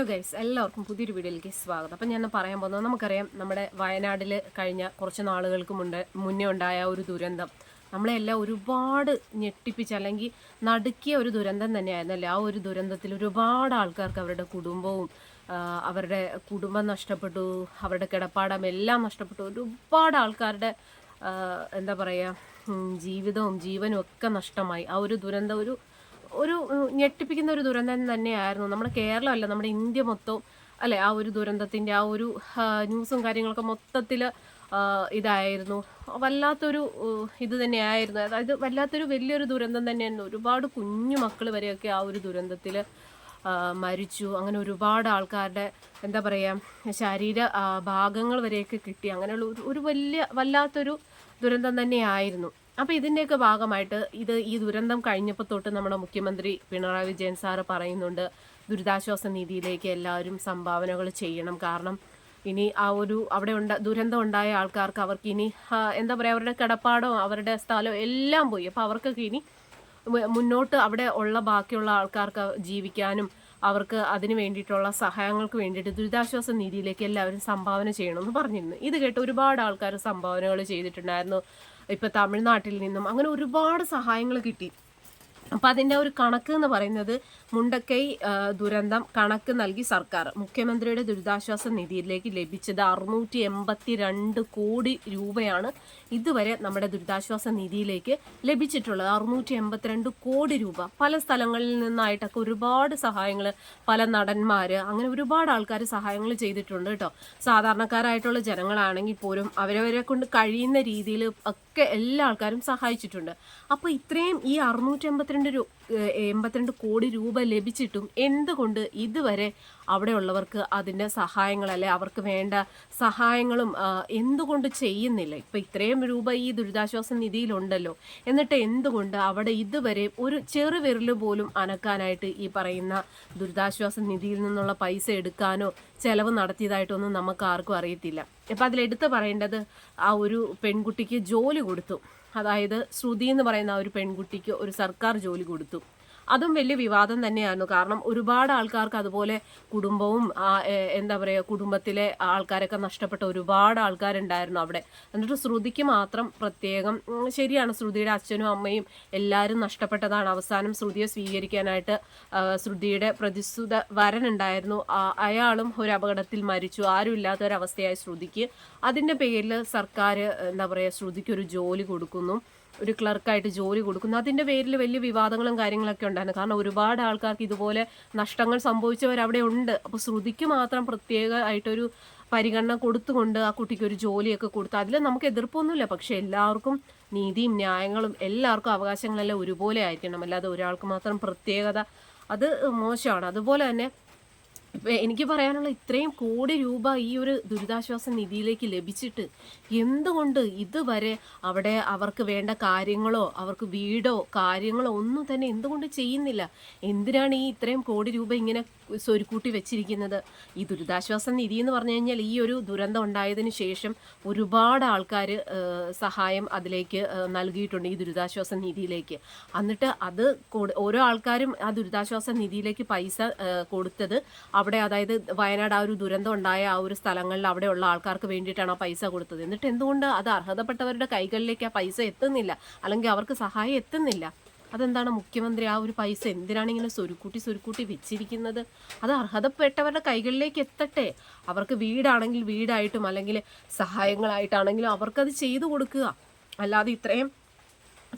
Hello guys എല്ലാവർക്കും പുതിയൊരു വീഡിയോയിലേക്ക് സ്വാഗതം. അപ്പം ഞാൻ പറയാൻ പോകുന്നത് നമുക്കറിയാം നമ്മുടെ വയനാട്ടിൽ കഴിഞ്ഞ കുറച്ച് നാളുകൾക്ക് മുന്നേ മുന്നേ ഉണ്ടായ ഒരു ദുരന്തം. നമ്മളെല്ലാം ഒരുപാട് ഞെട്ടിപ്പിച്ച് അല്ലെങ്കിൽ നടുക്കിയ ഒരു ദുരന്തം തന്നെയായിരുന്നല്ലേ ആ ഒരു ദുരന്തത്തിൽ ഒരുപാട് ആൾക്കാർക്ക് അവരുടെ കുടുംബവും അവരുടെ കുടുംബം നഷ്ടപ്പെട്ടു അവരുടെ കിടപ്പാടം എല്ലാം നഷ്ടപ്പെട്ടു. ഒരുപാട് ആൾക്കാരുടെ എന്താ പറയുക ജീവിതവും ജീവനും ഒക്കെ നഷ്ടമായി. ആ ഒരു ദുരന്തം ഒരു ഒരു ഞെട്ടിപ്പിക്കുന്ന ഒരു ദുരന്തം തന്നെയായിരുന്നു. നമ്മുടെ കേരളമല്ല നമ്മുടെ ഇന്ത്യ മൊത്തവും അല്ലെ ആ ഒരു ദുരന്തത്തിന്റെ ആ ഒരു ന്യൂസും കാര്യങ്ങളൊക്കെ മൊത്തത്തിൽ ഇതായിരുന്നു. വല്ലാത്തൊരു ഇത് തന്നെയായിരുന്നു. അതായത് വല്ലാത്തൊരു വലിയൊരു ദുരന്തം തന്നെയായിരുന്നു. ഒരുപാട് കുഞ്ഞു മക്കൾ വരെയൊക്കെ ആ ഒരു ദുരന്തത്തിൽ മരിച്ചു. അങ്ങനെ ഒരുപാട് ആൾക്കാരുടെ എന്താ പറയുക ശരീര ഭാഗങ്ങൾ വരെയൊക്കെ കിട്ടി. അങ്ങനെയുള്ള ഒരു വലിയ വല്ലാത്തൊരു ദുരന്തം തന്നെയായിരുന്നു. അപ്പോൾ ഇതിന്റെയൊക്കെ ഭാഗമായിട്ട് ഇത് ഈ ദുരന്തം കഴിഞ്ഞപ്പോൾ തൊട്ട് നമ്മുടെ മുഖ്യമന്ത്രി പിണറായി വിജയൻ സാറ് പറയുന്നുണ്ട് ദുരിതാശ്വാസ നിധിയിലേക്ക് എല്ലാവരും സംഭാവനകൾ ചെയ്യണം. കാരണം ഇനി ആ ഒരു അവിടെ ഉണ്ട ദുരന്തം ഉണ്ടായ ആൾക്കാർക്ക് അവർക്ക് ഇനി എന്താ പറയുക അവരുടെ കിടപ്പാടോ അവരുടെ സ്ഥലമോ എല്ലാം പോയി. അപ്പോൾ അവർക്കൊക്കെ ഇനി മുന്നോട്ട് അവിടെ ഉള്ള ബാക്കിയുള്ള ആൾക്കാർക്ക് ജീവിക്കാനും അവർക്ക് അതിന് വേണ്ടിയിട്ടുള്ള സഹായങ്ങൾക്ക് വേണ്ടിയിട്ട് ദുരിതാശ്വാസ നിധിയിലേക്ക് എല്ലാവരും സംഭാവന ചെയ്യണമെന്ന് പറഞ്ഞിരുന്നു. ഇത് കേട്ട് ഒരുപാട് ആൾക്കാർ സംഭാവനകൾ ചെയ്തിട്ടുണ്ടായിരുന്നു. ഇപ്പം തമിഴ്നാട്ടിൽ നിന്നും അങ്ങനെ ഒരുപാട് സഹായങ്ങൾ കിട്ടി. അപ്പം അതിന്റെ ഒരു കണക്ക് എന്ന് പറയുന്നത് മുണ്ടക്കൈ ദുരന്തം കണക്ക് നൽകി സർക്കാർ. മുഖ്യമന്ത്രിയുടെ ദുരിതാശ്വാസ നിധിയിലേക്ക് ലഭിച്ചത് അറുന്നൂറ്റി എൺപത്തി രണ്ട് കോടി രൂപയാണ് ഇതുവരെ നമ്മുടെ ദുരിതാശ്വാസ നിധിയിലേക്ക് ലഭിച്ചിട്ടുള്ളത്. അറുന്നൂറ്റി എൺപത്തിരണ്ട് കോടി രൂപ. പല സ്ഥലങ്ങളിൽ നിന്നായിട്ടൊക്കെ ഒരുപാട് സഹായങ്ങൾ പല നടന്മാർ അങ്ങനെ ഒരുപാട് ആൾക്കാർ സഹായങ്ങൾ ചെയ്തിട്ടുണ്ട് കേട്ടോ. സാധാരണക്കാരായിട്ടുള്ള ജനങ്ങളാണെങ്കിൽ പോലും അവരവരെ കൊണ്ട് കഴിയുന്ന രീതിയിൽ ഒക്കെ എല്ലാ ആൾക്കാരും സഹായിച്ചിട്ടുണ്ട്. അപ്പോൾ ഇത്രയും ഈ അറുന്നൂറ്റി അമ്പത്തിരണ്ട് രൂ ഏഹ് എൺപത്തിരണ്ട് കോടി രൂപ ലഭിച്ചിട്ടും എന്തുകൊണ്ട് ഇതുവരെ അവിടെയുള്ളവർക്ക് അതിന്റെ സഹായങ്ങൾ അല്ലെ അവർക്ക് വേണ്ട സഹായങ്ങളും എന്തുകൊണ്ട് ചെയ്യുന്നില്ല? ഇപ്പം ഇത്രയും രൂപ ഈ ദുരിതാശ്വാസ നിധിയിലുണ്ടല്ലോ. എന്നിട്ട് എന്തുകൊണ്ട് അവിടെ ഇതുവരെ ഒരു ചെറുവിരൽ പോലും അനക്കാനായിട്ട് ഈ പറയുന്ന ദുരിതാശ്വാസ നിധിയിൽ നിന്നുള്ള പൈസ എടുക്കാനോ ചെലവ് നടത്തിയതായിട്ടൊന്നും നമുക്ക് ആർക്കും അറിയത്തില്ല. ഇപ്പം അതിലെടുത്ത് പറയേണ്ടത് ആ ഒരു പെൺകുട്ടിക്ക് ജോലി കൊടുത്തു. അതായത് ശ്രുതി എന്ന് പറയുന്ന ഒരു പെൺകുട്ടിക്ക് ഒരു സർക്കാർ ജോലി കൊടുത്തു. അതും വലിയ വിവാദം തന്നെയായിരുന്നു. കാരണം ഒരുപാട് ആൾക്കാർക്ക് അതുപോലെ കുടുംബവും എന്താ പറയുക കുടുംബത്തിലെ ആൾക്കാരൊക്കെ നഷ്ടപ്പെട്ട ഒരുപാട് ആൾക്കാരുണ്ടായിരുന്നു അവിടെ. എന്നിട്ട് ശ്രുതിക്ക് മാത്രം പ്രത്യേകം ശരിയാണ് ശ്രുതിയുടെ അച്ഛനും അമ്മയും എല്ലാവരും നഷ്ടപ്പെട്ടതാണ്. അവസാനം ശ്രുതിയെ സ്വീകരിക്കാനായിട്ട് ശ്രുതിയുടെ പ്രതിസുത വരനുണ്ടായിരുന്നു. അയാളും ഒരു അപകടത്തിൽ മരിച്ചു. ആരും ഇല്ലാത്ത ഒരു അവസ്ഥയായി ശ്രുതിക്ക്. അതിന്റെ പേരിൽ സർക്കാർ എന്താ പറയുക ശ്രുതിക്ക് ഒരു ജോലി കൊടുക്കുന്നു. ഒരു ക്ലർക്കായിട്ട് ജോലി കൊടുക്കുന്നു. അതിന്റെ പേരിൽ വലിയ വിവാദങ്ങളും കാര്യങ്ങളൊക്കെ ഉണ്ടായിരുന്നു. കാരണം ഒരുപാട് ആൾക്കാർക്ക് ഇതുപോലെ നഷ്ടങ്ങൾ സംഭവിച്ചവർ അവിടെ ഉണ്ട് അപ്പോൾ ശ്രുതിക്ക് മാത്രം പ്രത്യേകമായിട്ടൊരു പരിഗണന കൊടുത്തുകൊണ്ട് ആ കുട്ടിക്ക് ഒരു ജോലിയൊക്കെ കൊടുത്ത് അതിൽ നമുക്ക് എതിർപ്പൊന്നുമില്ല. പക്ഷേ എല്ലാവർക്കും നീതിയും ന്യായങ്ങളും എല്ലാവർക്കും അവകാശങ്ങളെല്ലാം ഒരുപോലെ ആയിരിക്കണം. അല്ലാതെ ഒരാൾക്ക് മാത്രം പ്രത്യേകത അത് മോശമാണ്. അതുപോലെ തന്നെ എനിക്ക് പറയാനുള്ള ഇത്രയും കോടി രൂപ ഈ ഒരു ദുരിതാശ്വാസ നിധിയിലേക്ക് ലഭിച്ചിട്ട് എന്തുകൊണ്ട് ഇതുവരെ അവിടെ അവർക്ക് വേണ്ട കാര്യങ്ങളോ അവർക്ക് വീടോ കാര്യങ്ങളോ ഒന്നും തന്നെ എന്തുകൊണ്ട് ചെയ്യുന്നില്ല? എന്തിനാണ് ഈ ഇത്രയും കോടി രൂപ ഇങ്ങനെ സ്വരുക്കൂട്ടി വെച്ചിരിക്കുന്നത്? ഈ ദുരിതാശ്വാസ നിധി എന്ന് പറഞ്ഞു കഴിഞ്ഞാൽ ഈ ഒരു ദുരന്തം ഉണ്ടായതിന് ശേഷം ഒരുപാട് ആൾക്കാർ സഹായം അതിലേക്ക് നൽകിയിട്ടുണ്ട് ഈ ദുരിതാശ്വാസ നിധിയിലേക്ക്. എന്നിട്ട് അത് ഓരോ ആൾക്കാരും ആ ദുരിതാശ്വാസ നിധിയിലേക്ക് പൈസ കൊടുത്തത് അവിടെ അതായത് വയനാട് ആ ഒരു ദുരന്തം ഉണ്ടായ ആ ഒരു സ്ഥലങ്ങളിൽ അവിടെയുള്ള ആൾക്കാർക്ക് വേണ്ടിയിട്ടാണ് ആ പൈസ കൊടുത്തത്. എന്നിട്ട് എന്തുകൊണ്ട് അത് അർഹതപ്പെട്ടവരുടെ കൈകളിലേക്ക് ആ പൈസ എത്തുന്നില്ല? അല്ലെങ്കിൽ അവർക്ക് സഹായം എത്തുന്നില്ല? അതെന്താണ് മുഖ്യമന്ത്രി ആ ഒരു പൈസ എന്തിനാണ് ഇങ്ങനെ സ്വരുക്കൂട്ടി സ്വരുക്കൂട്ടി വെച്ചിരിക്കുന്നത്? അത് അർഹതപ്പെട്ടവരുടെ കൈകളിലേക്ക് എത്തട്ടെ. അവർക്ക് വീടാണെങ്കിൽ വീടായിട്ടും അല്ലെങ്കിൽ സഹായങ്ങളായിട്ടാണെങ്കിലും അവർക്കത് ചെയ്തു കൊടുക്കുക. അല്ലാതെ ഇത്രയും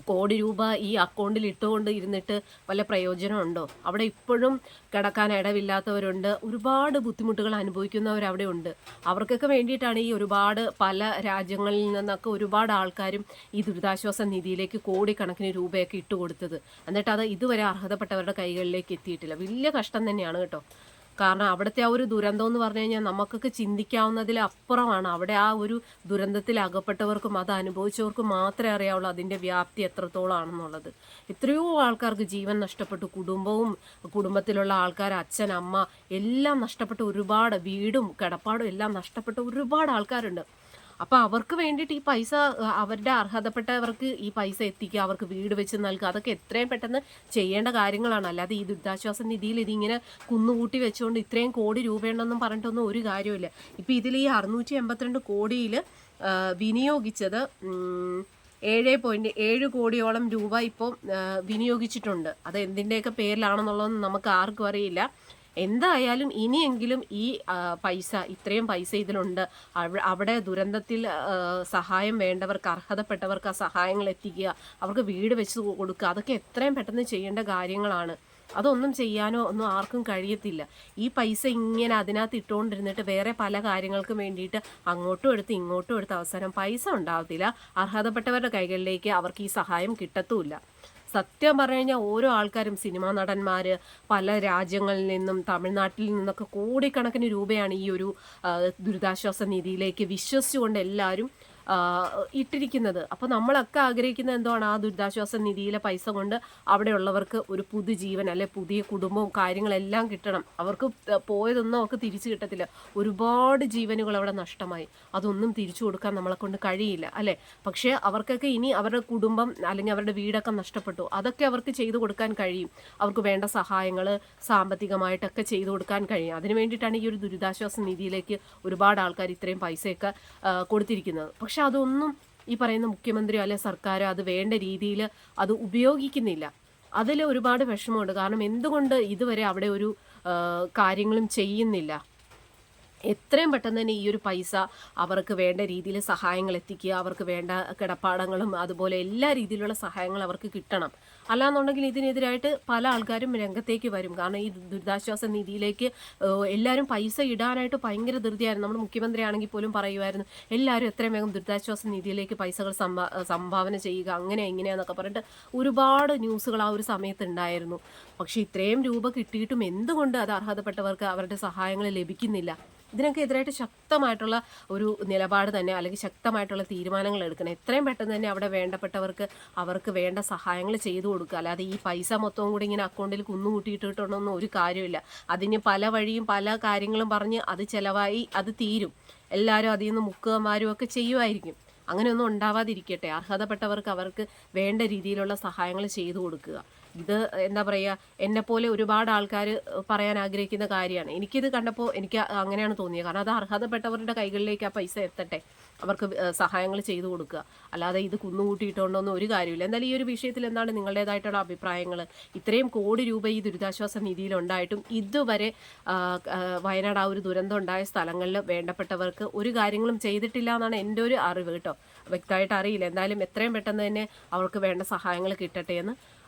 കോടി രൂപ ഈ അക്കൗണ്ടിൽ ഇട്ടുകൊണ്ട് ഇരുന്നിട്ട് വല്ല പ്രയോജനമുണ്ടോ? അവിടെ ഇപ്പോഴും കിടക്കാൻ ഇടവില്ലാത്തവരുണ്ട്. ഒരുപാട് ബുദ്ധിമുട്ടുകൾ അനുഭവിക്കുന്നവർ അവിടെ ഉണ്ട് അവർക്കൊക്കെ വേണ്ടിയിട്ടാണ് ഈ ഒരുപാട് പല രാജ്യങ്ങളിൽ നിന്നൊക്കെ ഒരുപാട് ആൾക്കാരും ഈ ദുരിതാശ്വാസ നിധിയിലേക്ക് കോടിക്കണക്കിന് രൂപയൊക്കെ ഇട്ടുകൊടുത്തത്. എന്നിട്ട് അത് ഇതുവരെ അർഹതപ്പെട്ടവരുടെ കൈകളിലേക്ക് എത്തിയിട്ടില്ല. വലിയ കഷ്ടം തന്നെയാണ് കേട്ടോ. കാരണം അവിടുത്തെ ആ ഒരു ദുരന്തം എന്ന് പറഞ്ഞു കഴിഞ്ഞാൽ നമുക്കൊക്കെ ചിന്തിക്കാവുന്നതിൽ അപ്പുറമാണ്. അവിടെ ആ ഒരു ദുരന്തത്തിൽ അകപ്പെട്ടവർക്കും അത് അനുഭവിച്ചവർക്കും മാത്രമേ അറിയാവുള്ളൂ അതിന്റെ വ്യാപ്തി എത്രത്തോളാണെന്നുള്ളത്. എത്രയോ ആൾക്കാർക്ക് ജീവൻ നഷ്ടപ്പെട്ടു. കുടുംബവും കുടുംബത്തിലുള്ള ആൾക്കാർ അച്ഛൻ അമ്മ എല്ലാം നഷ്ടപ്പെട്ട ഒരുപാട് വീടും കിടപ്പാടും എല്ലാം നഷ്ടപ്പെട്ട ഒരുപാട് ആൾക്കാരുണ്ട്. അപ്പോൾ അവർക്ക് വേണ്ടിയിട്ട് ഈ പൈസ അവരുടെ അർഹതപ്പെട്ടവർക്ക് ഈ പൈസ എത്തിക്കുക അവർക്ക് വീട് വെച്ച് നൽകുക അതൊക്കെ എത്രയും പെട്ടെന്ന് ചെയ്യേണ്ട കാര്യങ്ങളാണ്. അല്ലാതെ ഈ ദുരിതാശ്വാസ നിധിയിൽ ഇതിങ്ങനെ കുന്നുകൂട്ടി വെച്ചുകൊണ്ട് ഇത്രയും കോടി രൂപയുണ്ടെന്നും പറഞ്ഞിട്ടൊന്നും ഒരു കാര്യമില്ല ഇപ്പോൾ ഇതിൽ ഈ അറുന്നൂറ്റി എൺപത്തിരണ്ട് കോടിയിൽ വിനിയോഗിച്ചത് ഏഴ് പോയിന്റ് ഏഴ് കോടിയോളം രൂപ ഇപ്പോൾ വിനിയോഗിച്ചിട്ടുണ്ട്. അത് എന്തിന്റെയൊക്കെ പേരിലാണെന്നുള്ളതൊന്നും നമുക്ക് ആർക്കും അറിയില്ല. എന്തായാലും ഇനിയെങ്കിലും ഈ പൈസ ഇത്രയും പൈസ ഇതിലുണ്ട്. അവിടെ ദുരന്തത്തിൽ സഹായം വേണ്ടവർക്ക് അർഹതപ്പെട്ടവർക്ക് ആ സഹായങ്ങൾ എത്തിക്കുക അവർക്ക് വീട് വെച്ച് കൊടുക്കുക അതൊക്കെ എത്രയും പെട്ടെന്ന് ചെയ്യേണ്ട കാര്യങ്ങളാണ്. അതൊന്നും ചെയ്യാനോ ഒന്നും ആർക്കും കഴിയത്തില്ല. ഈ പൈസ ഇങ്ങനെ അതിനകത്ത് ഇട്ടുകൊണ്ടിരുന്നിട്ട് വേറെ പല കാര്യങ്ങൾക്കും വേണ്ടിയിട്ട് അങ്ങോട്ടും എടുത്ത് ഇങ്ങോട്ടും എടുത്ത് അവസാനം പൈസ ഉണ്ടാവത്തില്ല. അർഹതപ്പെട്ടവരുടെ കൈകളിലേക്ക് അവർക്ക് ഈ സഹായം കിട്ടത്തുമില്ല. സത്യം പറഞ്ഞു കഴിഞ്ഞാൽ ഓരോ ആൾക്കാരും സിനിമാ നടന്മാർ പല രാജ്യങ്ങളിൽ നിന്നും തമിഴ്നാട്ടിൽ നിന്നൊക്കെ കോടിക്കണക്കിന് രൂപയാണ് ഈ ഒരു ദുരിതാശ്വാസ നിധിയിലേക്ക് വിശ്വസിച്ചുകൊണ്ട് എല്ലാവരും ഇട്ടിരിക്കുന്നത്. അപ്പോൾ നമ്മളൊക്കെ ആഗ്രഹിക്കുന്നത് എന്താണ് ആ ദുരിതാശ്വാസ നിധിയിലെ പൈസ കൊണ്ട് അവിടെയുള്ളവർക്ക് ഒരു പുതുജീവൻ അല്ലെ പുതിയ കുടുംബവും കാര്യങ്ങളെല്ലാം കിട്ടണം. അവർക്ക് പോയതൊന്നും അവർക്ക് തിരിച്ചു കിട്ടത്തില്ല. ഒരുപാട് ജീവനുകൾ അവിടെ നഷ്ടമായി. അതൊന്നും തിരിച്ചു കൊടുക്കാൻ നമ്മളെ കൊണ്ട് കഴിയില്ല അല്ലേ? പക്ഷേ അവർക്കൊക്കെ ഇനി അവരുടെ കുടുംബം അല്ലെങ്കിൽ അവരുടെ വീടൊക്കെ നഷ്ടപ്പെട്ടു. അതൊക്കെ അവർക്ക് ചെയ്തു കൊടുക്കാൻ കഴിയും. അവർക്ക് വേണ്ട സഹായങ്ങൾ സാമ്പത്തികമായിട്ടൊക്കെ ചെയ്തു കൊടുക്കാൻ കഴിയും. അതിന് വേണ്ടിയിട്ടാണ് ഈ ഒരു ദുരിതാശ്വാസ നിധിയിലേക്ക് ഒരുപാട് ആൾക്കാർ ഇത്രയും പൈസയൊക്കെ കൊടുത്തിരിക്കുന്നത്. പക്ഷെ അതൊന്നും ഈ പറയുന്ന മുഖ്യമന്ത്രിയോ അല്ലെ സർക്കാരോ അത് വേണ്ട രീതിയിൽ അത് ഉപയോഗിക്കുന്നില്ല. അതിൽ ഒരുപാട് വിഷമമുണ്ട്. കാരണം എന്തുകൊണ്ട് ഇതുവരെ അവിടെ ഒരു കാര്യങ്ങളും ചെയ്യുന്നില്ല? എത്രയും പെട്ടെന്ന് തന്നെ ഈ ഒരു പൈസ അവർക്ക് വേണ്ട രീതിയിൽ സഹായങ്ങൾ എത്തിക്കുക അവർക്ക് വേണ്ട കിടപ്പാടങ്ങളും അതുപോലെ എല്ലാ രീതിയിലുള്ള സഹായങ്ങളും അവർക്ക് കിട്ടണം. അല്ലാന്നുണ്ടെങ്കിൽ ഇതിനെതിരായിട്ട് പല ആൾക്കാരും രംഗത്തേക്ക് വരും. കാരണം ഈ ദുരിതാശ്വാസ നിധിയിലേക്ക് എല്ലാവരും പൈസ ഇടാനായിട്ട് ഭയങ്കര ധൃതിയായിരുന്നു. നമ്മുടെ മുഖ്യമന്ത്രി ആണെങ്കിൽ പോലും പറയുമായിരുന്നു എല്ലാവരും എത്രയും വേഗം ദുരിതാശ്വാസ നിധിയിലേക്ക് പൈസകൾ സംഭാവന ചെയ്യുക. അങ്ങനെ എങ്ങനെയാന്നൊക്കെ പറഞ്ഞിട്ട് ഒരുപാട് ന്യൂസുകൾ ആ ഒരു സമയത്ത് ഉണ്ടായിരുന്നു. പക്ഷേ ഇത്രയും രൂപ കിട്ടിയിട്ടും എന്തുകൊണ്ട് അത് അർഹതപ്പെട്ടവർക്ക് അവരുടെ സഹായങ്ങൾ ലഭിക്കുന്നില്ല? ഇതിനൊക്കെ എതിരായിട്ട് ശക്തമായിട്ടുള്ള ഒരു നിലപാട് തന്നെ അല്ലെങ്കിൽ ശക്തമായിട്ടുള്ള തീരുമാനങ്ങൾ എടുക്കണം. എത്രയും പെട്ടെന്ന് തന്നെ അവിടെ വേണ്ടപ്പെട്ടവർക്ക് അവർക്ക് വേണ്ട സഹായങ്ങൾ ചെയ്തു കൊടുക്കുക. അല്ലാതെ ഈ പൈസ മൊത്തവും കൂടി ഇങ്ങനെ അക്കൗണ്ടിൽ കുന്നുകൂട്ടിയിട്ടിട്ടൊന്നും ഒരു കാര്യമില്ല അതിന് പല വഴിയും പല കാര്യങ്ങളും പറഞ്ഞ് അത് ചിലവായി അത് തീരും. എല്ലാവരും അതിൽ നിന്ന് മുക്കുകമാരും ഒക്കെ ചെയ്യുമായിരിക്കും. അങ്ങനെയൊന്നും ഉണ്ടാവാതിരിക്കട്ടെ. അർഹതപ്പെട്ടവർക്ക് അവർക്ക് വേണ്ട രീതിയിലുള്ള സഹായങ്ങൾ ചെയ്തു കൊടുക്കുക. ഇത് എന്താ പറയുക എന്നെപ്പോലെ ഒരുപാട് ആൾക്കാർ പറയാൻ ആഗ്രഹിക്കുന്ന കാര്യമാണ്. എനിക്കിത് കണ്ടപ്പോൾ എനിക്ക് അങ്ങനെയാണ് തോന്നിയത്. കാരണം അത് അർഹതപ്പെട്ടവരുടെ കൈകളിലേക്ക് ആ പൈസ എത്തട്ടെ. അവർക്ക് സഹായങ്ങൾ ചെയ്തു കൊടുക്കുക. അല്ലാതെ ഇത് കുന്നുകൂട്ടിയിട്ടുണ്ടോന്നും ഒരു കാര്യമില്ല എന്തായാലും ഈ ഒരു വിഷയത്തിൽ എന്താണ് നിങ്ങളുടേതായിട്ടുള്ള അഭിപ്രായങ്ങൾ ഇത്രയും കോടി രൂപ ഈ ദുരിതാശ്വാസ നിധിയിൽ ഉണ്ടായിട്ടും ഇതുവരെ വയനാട് ആ ഒരു ദുരന്തം ഉണ്ടായ സ്ഥലങ്ങളിൽ വേണ്ടപ്പെട്ടവർക്ക് ഒരു കാര്യങ്ങളും ചെയ്തിട്ടില്ല എന്നാണ് എന്റെ ഒരു അറിവ് കേട്ടോ. വ്യക്തമായിട്ട് അറിയില്ല. എന്തായാലും എത്രയും പെട്ടെന്ന് തന്നെ അവർക്ക് വേണ്ട സഹായങ്ങൾ കിട്ടട്ടെ എന്ന്